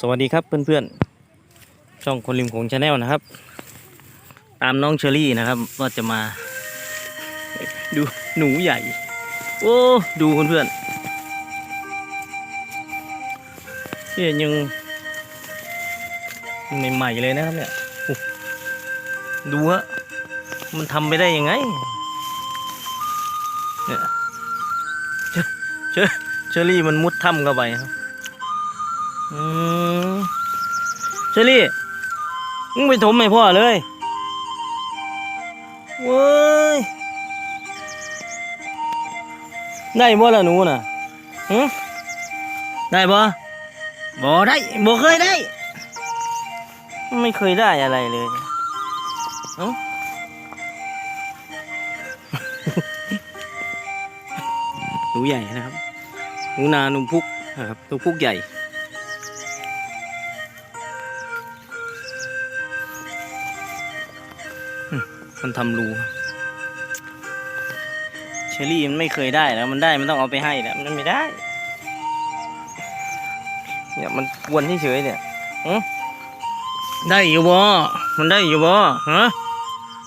สวัสดีครับเพื่อนๆ ช่องคนริมโของชาแนลนะครับ ตามน้องเชอรี่นะครับว่าจะมา ดูหนูใหญ่ โอ้ดูเพื่อนๆเนี่ยยังใหม่ๆเลยนะครับเนี่ยดูฮะมันทำไปได้ยังไงเนี่ยเชอเชอเชอรี่มันมุดถ้ำเข้าไปครับ อืมเชอรี่มึงไปถมให้พ่อเลยเว้ยได้บ่ล่ะหนูน่ะหึได้บ่บ่ได้บ่เคยได้ ไม่เคยได้อะไรเลยเอ้า หนูใหญ่นะครับ หนูนาหนูพุกนะครับหนูพุกใหญ่ มันทำรูเชอรี่มันไม่เคยได้แล้ว มันได้มันต้องเอาไปให้แหละมันไม่ได้ เนี่ยมันกวนเฉยเนี่ยหึได้อยู่บ่มันได้อยู่บ่ฮะ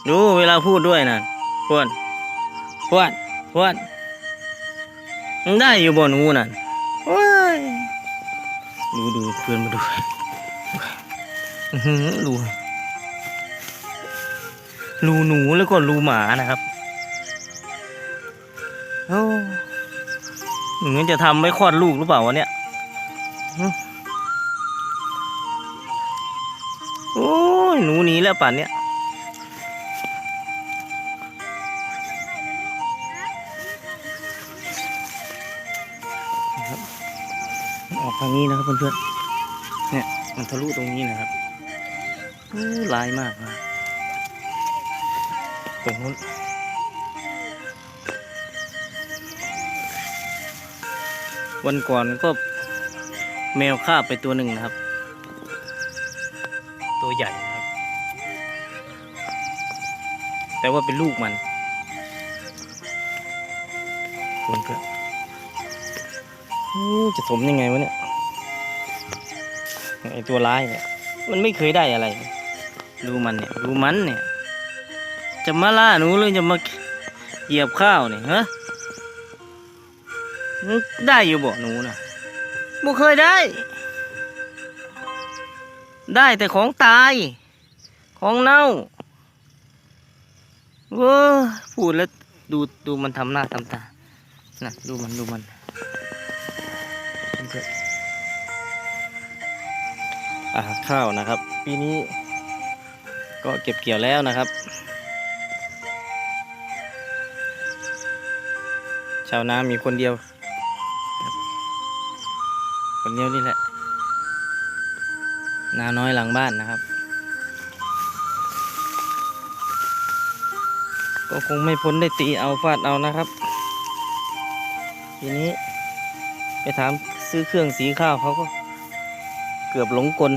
ดูเวลาพูดด้วยนะพวนพวนพวนมันได้อยู่บ่หนูน่ะโอ้ยดูดูเพื่อนมาดูอือหือดู รูหนูแล้วก็รูหมานะครับโอ้เหมือนจะทำไม่คลอดลูกหรือเปล่าวะเนี่ยโอ้ยหนูหนีแล้วป่านเนี้ยออกทางนี้นะครับเพื่อนๆเนี่ยมันทะลุตรงนี้นะครับโอ้ลายมากนะ ตรงนู้นวันก่อนก็แมวคาบไปตัวหนึ่งนะครับ ตัวใหญ่นะครับ แต่ว่าเป็นลูกมันคุณเพื่อนโอ้จะสมยังไงวะเนี่ยไอตัวร้ายเนี่ย มันไม่เคยได้อะไร ดูมันเนี่ย ดูมันเนี่ย จะมาล่าหนูหรือจะมาเหยียบข้าวเนี่ยฮะได้อยู่บ่หนูนะบ่เคยได้ ได้แต่ของตาย ของเน่าเว้อพูดแล้วดูดูมันทำหน้าทำตาน่ะดูมันดูมันอาข้าวนะครับ ปีนี้ก็เก็บเกี่ยวแล้วนะครับ ชาวนามีคนเดียว คนเดียวนี่แหละ นาน้อยหลังบ้านนะครับ ก็คงไม่พ้นได้ตีเอาฟาดเอานะครับ ทีนี้ ไปถามซื้อเครื่องสีข้าวเขาก็ เกือบหลงกล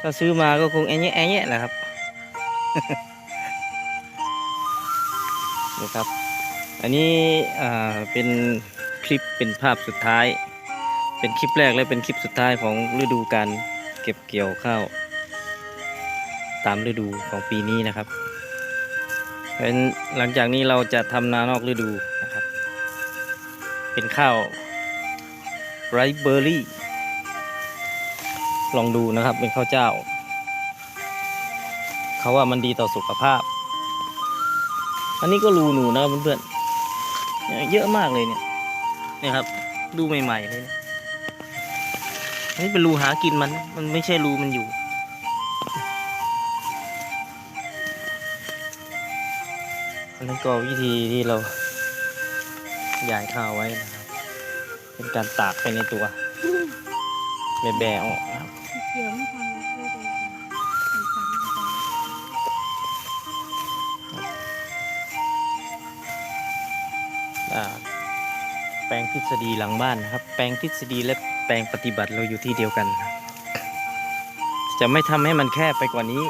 ถ้าซื้อมาก็คงแอะแยะแอะแยะแหละครับ นะครับ อันนี้อ่าเป็นคลิปเป็นภาพสุดท้าย เป็นคลิปแรกและเป็นคลิปสุดท้ายของฤดูการเก็บเกี่ยวข้าว ตามฤดูของปีนี้นะครับเป็นหลังจากนี้เราจะทำนานอกฤดูนะครับ เป็นข้าวไรเบอร์รี่ ลองดูนะครับเป็นข้าวเจ้า เขาว่ามันดีต่อสุขภาพ อันนี้ก็รูหนูนะครับเพื่อนๆเยอะมากเลยเนี่ยนี่ครับ ดูใหม่ๆเลยอันนี้เป็นรูหากินมัน มันไม่ใช่รูมันอยู่ อันนั้นก็วิธีที่เราย้ายข้าวไว้นะครับ เป็นการตากไปในตัว แบะๆออกนะครับเกี่ยวไม่ทำ ทฤษฎีหลังบ้านนะครับ แปลงทฤษฎีและแปลงปฏิบัติเราอยู่ที่เดียวกัน จะไม่ทำให้มันแคบไปกว่านี้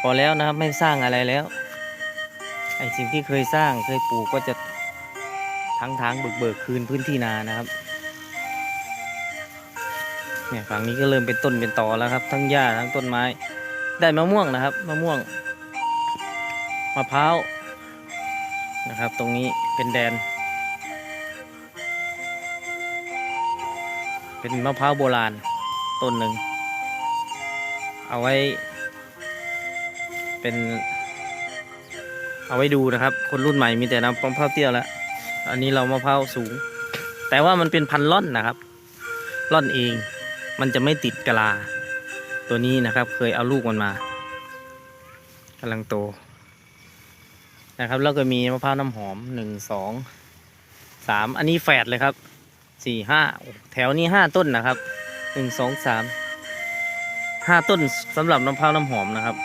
พอแล้วนะครับไม่สร้างอะไรแล้วไอสิ่งที่เคยสร้างเคยปลูกก็จะทั้งทางเบิกเบิกคืนพื้นที่นานะครับเนี่ยฝั่งนี้ก็เริ่มเป็นต้นเป็นตอแล้วครับ ทั้งหญ้าทั้งต้นไม้ ได้มะม่วงนะครับมะม่วงมะพร้าวนะครับ ตรงนี้เป็นแดน เป็นมะพร้าวโบราณต้นหนึ่ง เอาไว้ เป็น เอาไว้ดูนะครับ คนรุ่นใหม่มีแต่น้ำมะพร้าวเตี้ยแล้ว อันนี้เรามะพร้าวสูง แต่ว่ามันเป็นพันธุ์ล่อนนะครับล่อนเอง มันจะไม่ติดกะลา ตัวนี้นะครับ เคยเอาลูกมันมากำลังโตนะครับแล้วก็มีมะพร้าวน้ำหอมหนึ่งสองสามอันนี้แฝดเลยครับ สี่ห้าแถวนี้ห้าต้นนะครับหนึ่งสองสามห้าต้นสำหรับมะพร้าวน้ำหอมนะครับ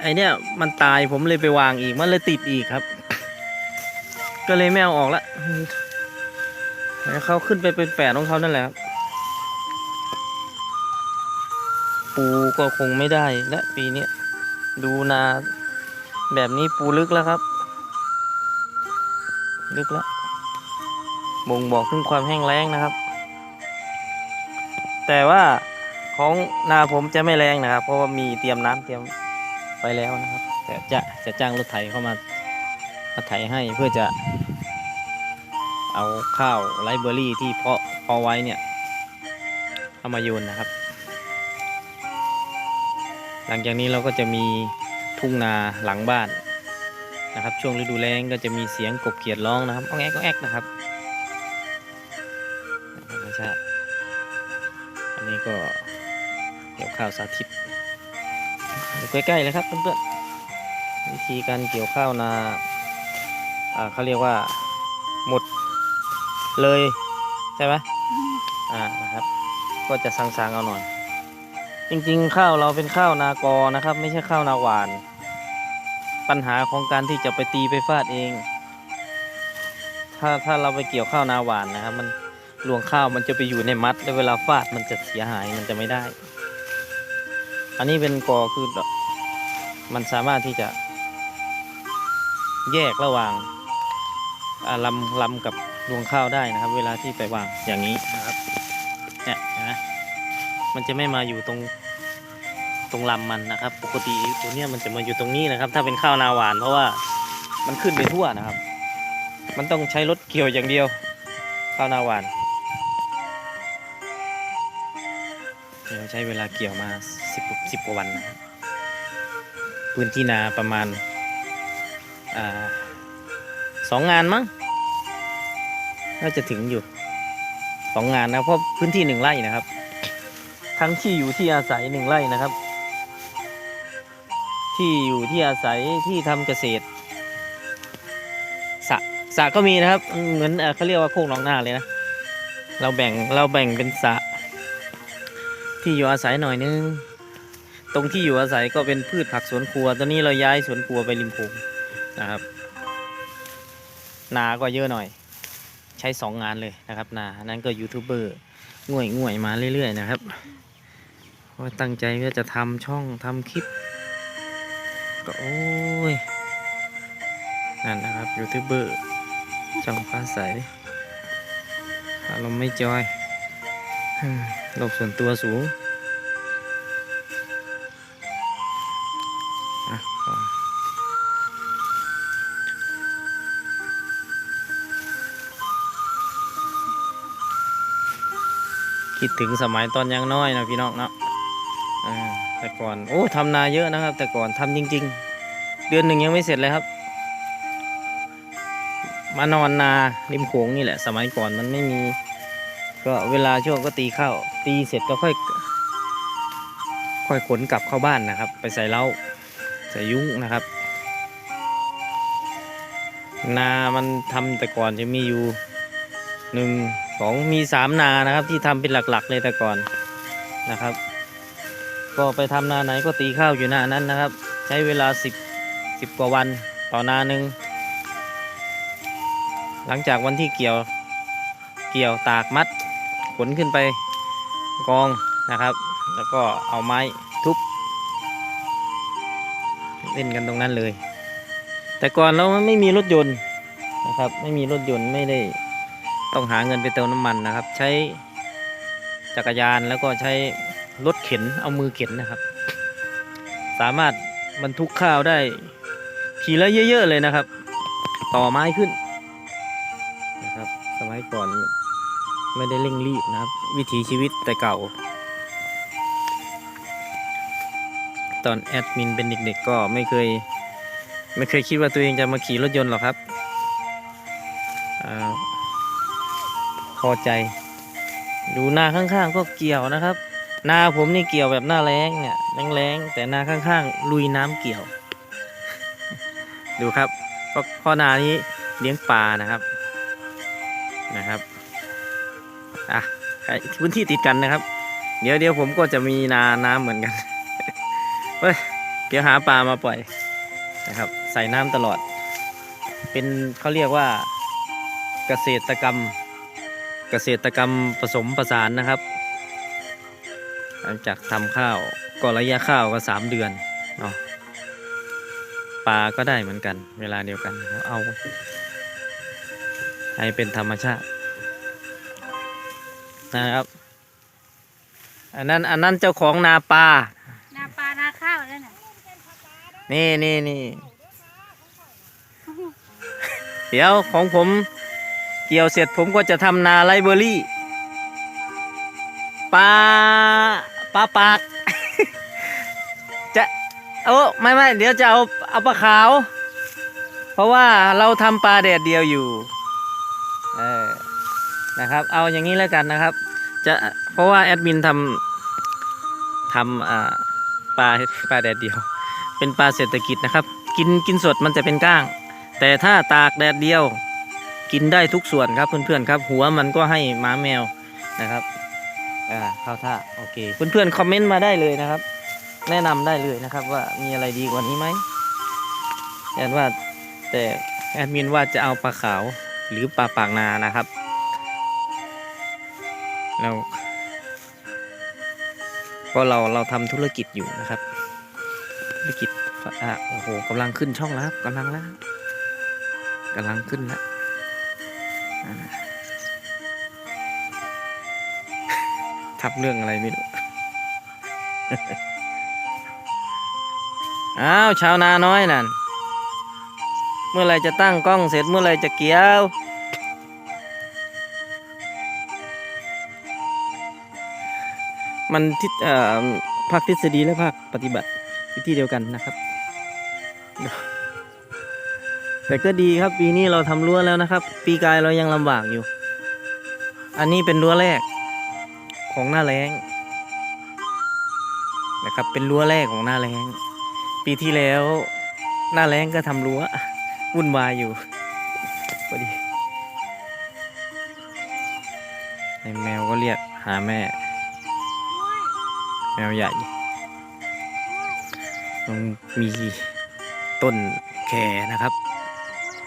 ไอเนี้ยมันตายผมเลยไปวางอีกมันเลยติดอีกครับ ก็เลยไม่เอาออกละแล้วเขาขึ้นไปเป็นแฝดของเขานั่นแหละครับปูก็คงไม่ได้และปีเนี้ยดูนาแบบนี้ปูลึกแล้วครับ ลึกแล้ว บ่งบอกถึงความแห้งแล้งนะครับ แต่ว่าของนาผมจะไม่แรงนะครับ เพราะว่ามีเตรียมน้ำเตรียมไปแล้วนะครับ แต่จะจะจ้างรถไถเข้ามามาไถให้เพื่อจะ เอาข้าวไรเบอรี่ที่เพาะเพาะไว้เนี่ยเอามาโยนนะครับ หลังจากนี้เราก็จะมีทุ่งนาหลังบ้านนะครับ ช่วงฤดูแล้งก็จะมีเสียงกบเขียดร้องนะครับอ้องแอกอ้องแอกนะครับ ชาติ อันนี้ก็เกี่ยวข้าวสาธิตใกล้ๆเลยครับเพื่อนๆวิธีการเกี่ยวข้าวนาอ่าเขาเรียกว่าหมดเลยใช่ไหมอ่านะครับ ก็จะสางๆเอาหน่อย จริงๆ ข้าวเราเป็นข้าวนากอนะครับ ไม่ใช่ข้าวนาหวาน ปัญหาของการที่จะไปตีไปฟาดเอง ถ้าถ้าเราไปเกี่ยวข้าวนาหวานนะครับมัน รวงข้าวมันจะไปอยู่ในมัด แล้วเวลาฟาดมันจะเสียหายมันจะไม่ได้ อันนี้เป็นกอคือมันสามารถที่จะแยกระหว่างลำลำกับรวงข้าวได้นะครับ เวลาที่ไปวางอย่างนี้นะครับเนี่ยนไหมมันจะไม่มาอยู่ตรงตรงลำมันนะครับ ปกติตัวเนี้ยมันจะมาอยู่ตรงนี้นะครับ ถ้าเป็นข้าวนาหวาน เพราะว่ามันขึ้นไปทั่วนะครับ มันต้องใช้รถเกี่ยวอย่างเดียวข้าวนาหวาน เดี๋ยวใช้เวลาเกี่ยวมาสิบสิบกว่าวันนะพื้นที่นาประมาณอาสองงานมั้งน่าจะถึงอยู่สองงานนะเพราะพื้นที่หนึ่งไร่นะครับ ทั้งที่อยู่ที่อาศัยหนึ่งไร่นะครับ ที่อยู่ที่อาศัยที่ทำเกษตรสะสะก็มีนะครับ เหมือนเขาเรียกว่าโคกหนองนาเลยนะเราแบ่งเราแบ่งเป็นสะ ที่อยู่อาศัยหน่อยนึง ตรงที่อยู่อาศัยก็เป็นพืชผักสวนครัว ตอนนี้เราย้ายสวนครัวไปริมโขงนะครับ นาก็เยอะหน่อย ใช้สองงานเลยนะครับ นา นั้นก็ยูทูบเบอร์ง่วยง่วยมาเรื่อยๆนะครับว่าตั้งใจว่าจะทำช่องทำคลิป ก็โอ้ย นั่นนะครับยูทูบเบอร์ช่องฟ้าใสอารมณ์ไม่จอย โลกส่วนตัวสูงคิดถึงสมัยตอนยังน้อยนะพี่น้องเนาะแต่ก่อนโอ้ทำนาเยอะนะครับ แต่ก่อนทำจริง ๆ เดือนหนึ่งยังไม่เสร็จเลยครับ มานอนนาริมโขงนี่แหละ สมัยก่อนมันไม่มี ก็เวลาช่วงก็ตีข้าวตีเสร็จก็ค่อย ค่อยขนกลับเข้าบ้านนะครับ ไปใส่เล้าใส่ยุ้งนะครับ นามันทำแต่ก่อนจะมีอยู่หนึ่งสองมีสามนานะครับ ที่ทำเป็นหลักๆเลยแต่ก่อนนะครับ ก็ไปทำนาไหนก็ตีข้าวอยู่หน้านั้นนะครับ ใช้เวลาสิบสิบกว่าวันต่อนาหนึ่งหลังจากวันที่เกี่ยว เกี่ยวตากมัดขนขึ้นไปกองนะครับ แล้วก็เอาไม้ทุบเล่นกันตรงนั้นเลย แต่ก่อนเราไม่มีรถยนต์นะครับ ไม่มีรถยนต์ไม่ได้ต้องหาเงินไปเติมน้ำมันนะครับ ใช้จักรยานแล้วก็ใช้รถเข็นเอามือเข็นนะครับ สามารถบรรทุกข้าวได้ทีละเยอะ ๆ เลยนะครับ ต่อไม้ขึ้นนะครับ สมัยก่อน ไม่ได้เร่งรีบนะครับ วิถีชีวิตแต่เก่า ตอนแอดมินเป็นเด็กๆก็ไม่เคย ไม่เคยคิดว่าตัวเองจะมาขี่รถยนต์หรอกครับอพอใจ ดูนาข้างๆก็เกี่ยวนะครับ นาผมนี่เกี่ยวแบบหน้าแรงเนี่ยแรงๆแต่นาข้างๆ ลุยน้ำเกี่ยว ดูครับเพราะเพราะนานี้เลี้ยงปลานะครับนะครับ อะพื้นที่ติดกันนะครับ เดี๋ยวเดี๋ยวผมก็จะมีนาน้ำเหมือนกันเฮ้ยเดี๋ยวหาปลามาปล่อยนะครับ ใส่น้ำตลอด เป็นเขาเรียกว่าเกษตรกรรม เกษตรกรรมผสมผสานนะครับ หลังจากทำข้าวก็ระยะข้าวก็สามเดือนเนาะปลาก็ได้เหมือนกัน เวลาเดียวกันเอาให้เป็นธรรมชาติ นะครับ อันนั้นอันนั้นเจ้าของนาปลานาปลานาข้าวแล้วน่ะนี่นี่นี่เดี๋ยวของผมเกี่ยวเสร็จผมก็จะทำนาไลเบอรี่ปลาปลาปากจะโอ้ไม่ไม่เดี๋ยวจะเอาเอาปลาขาว เพราะว่าเราทำปลาแดดเดียวอยู่เออ นะครับ เอาอย่างนี้แล้วกันนะครับ จะเพราะว่าแอดมินทำทำปลาปลาแดดเดียว เป็นปลาเศรษฐกิจนะครับ กินกินสดมันจะเป็นก้าง แต่ถ้าตากแดดเดียว กินได้ทุกส่วนครับเพื่อนๆครับ หัวมันก็ให้หมาแมวนะครับอ่าเข้าท่าโอเคเพื่อนๆคอมเมนต์มาได้เลยนะครับ แนะนำได้เลยนะครับว่ามีอะไรดีกว่านี้ไหมแอดว่าแต่แอดมินว่าจะเอาปลาขาวหรือปลาปากนานะครับ แล้วก็เราเราทำธุรกิจอยู่นะครับ ธุรกิจอะโอ้โหกำลังขึ้นช่องแล้วครับกำลังแล้วกำลังขึ้นแล้วทับเรื่องอะไรไม่รู้ อ้าวชาวนาน้อยนั่น เมื่อไรจะตั้งกล้องเสร็จเมื่อไรจะเกี่ยว มันทิศภาคทฤษฎีและภาคปฏิบัติที่เดียวกันนะครับ แต่ก็ดีครับปีนี้เราทำรั้วแล้วนะครับ ปีกายเรายังลำบากอยู่ อันนี้เป็นรั้วแรกของหน้าแรงนะครับ เป็นรั้วแรกของหน้าแรงปีที่แล้วหน้าแรงก็ทำรั้ววุ่นวายอยู่พอดีไอแมวก็เรียกหาแม่ แมวใหญ่มันมีต้นแคนะครับ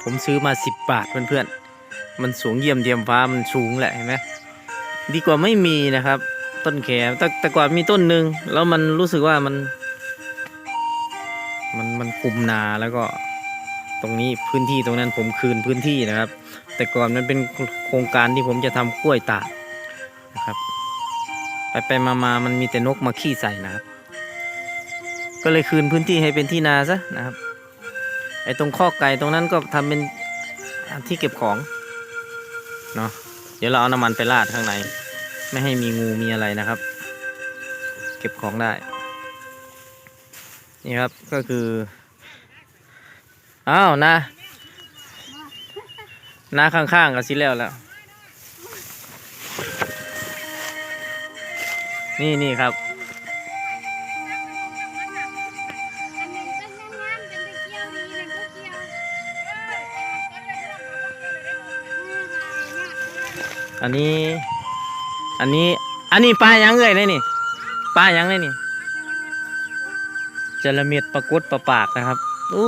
ผมซื้อมาสิบบาทเพื่อนๆ มันสูงเยี่ยมเทียมฟ้ามันสูงแหละเห็นไหมดีกว่าไม่มีนะครับ ต้นแคแต่แต่ก่อนมีต้นหนึ่งแล้วมันรู้สึกว่ามัน มันมันคุมนาแล้วก็ตรงนี้พื้นที่ตรงนั้นผมคืนพื้นที่นะครับ แต่ก่อนมันเป็นโครงการที่ผมจะทำกล้วยตากนะครับ ไปไปมามามันมีแต่นกมาขี้ใส่นะครับ ก็เลยคืนพื้นที่ให้เป็นที่นาซะนะครับ ไอ้ตรงข้อกไก่ตรงนั้นก็ทำเป็นที่เก็บของ เนาะ เดี๋ยวเราเอาน้ำมันไปราดข้างใน ไม่ให้มีงูมีอะไรนะครับ เก็บของได้ นี่ครับก็คือ อ้าวนานาข้างๆกับสิแล้วแล้ว นี่นี่ครับอันนี้อันนี้ อันนี้ อันนี้ปลายังเลยนี่นี่ปลายังเลยนี่จระเม็ดปลากุดปลาปากนะครับอู้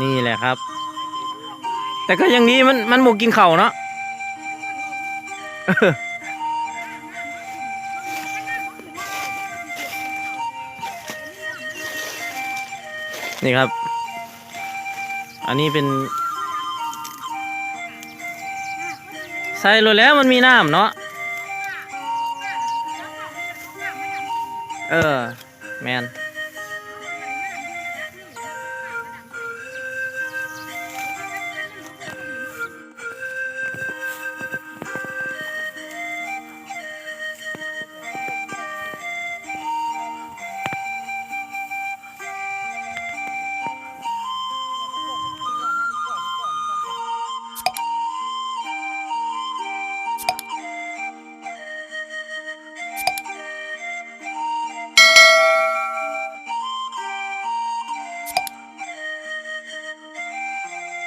นี่แหละครับ แต่ก็ยังดีมันมันหมูกินเข่าเนาะ นี่ครับ อันนี้เป็น ใส่เลยแล้วมันมีน้ำเนาะ เออ แมน